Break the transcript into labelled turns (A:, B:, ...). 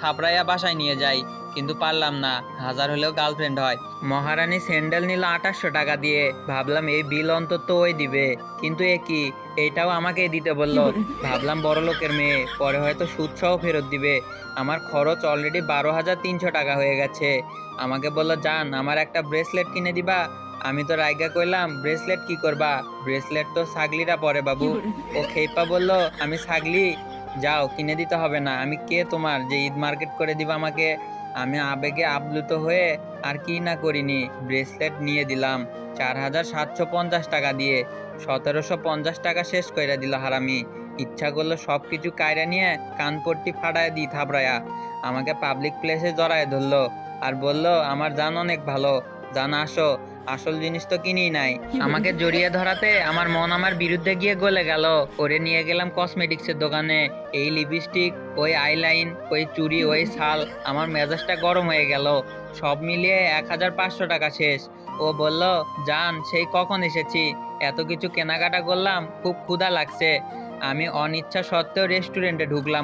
A: থাপড়াইয়া বাসায় নিয়ে যাই কিন্তু পারলাম না। হাজার হলেও গার্লফ্রেন্ড হয়। মহারানী স্যান্ডেল নিল আঠাশশো টাকা দিয়ে। ভাবলাম এই বিল অন্তত ওই দিবে। কিন্তু এ কি? এইটাও আমাকেই দিতে বলল। ভাবলাম বড় লোকের মেয়ে। পরে হয়তো সুদ সহ ফেরত দিবে। আমার খরচ অলরেডি বারো হাজার তিনশো টাকা হয়ে গেছে। আমাকে বলল যান আমার একটা ব্রেসলেট কিনে দিবা? আমি তো রায়গা কইলাম ব্রেসলেট কি করবা? ব্রেসলেট তো ছাগলিরা পরে বাবু। ও খেপা বলল আমি ছাগলি যাও, কিনে দিতে হবে না। আমি কে তোমার? যে ঈদ মার্কেট করে দিবা আমাকে, আমি আবেগে আপ্লুত হয়ে আর কি না করিনি। ব্রেসলেট নিয়ে দিলাম, চার হাজার সাতশো পঞ্চাশ টাকা দিয়ে। সতেরোশো পঞ্চাশ টাকা শেষ কইরা দিল হারামি। ইচ্ছা করল সব কিছু কায়রা নিয়ে কানপট্টি ফাটায় দিই থাবড়ায়া। আমাকে পাবলিক প্লেসে জড়ায় ধরলো। আর বলল, আমার জান অনেক ভালো। জান আসো। আসল জিনিস তো কিনি নাই। আমাকে জড়িয়ে ধরাতে আমার মন আমার বিরুদ্ধে গিয়ে গলে গেল। ওরে নিয়ে গেলাম কসমেটিক্সের দোকানে। এই লিপস্টিক ওই আইলাইন ওই চুড়ি ওই শাল আমার মেজাজটা গরম হয়ে গেল। সব মিলিয়ে এক হাজার পাঁচশো টাকা শেষ। ও বলল জান সেই কখন এসেছি? এত কিছু কেনাকাটা করলাম খুব ক্ষুধা লাগছে। আমি অনিচ্ছা সত্ত্বেও রেস্টুরেন্টে ঢুকলাম।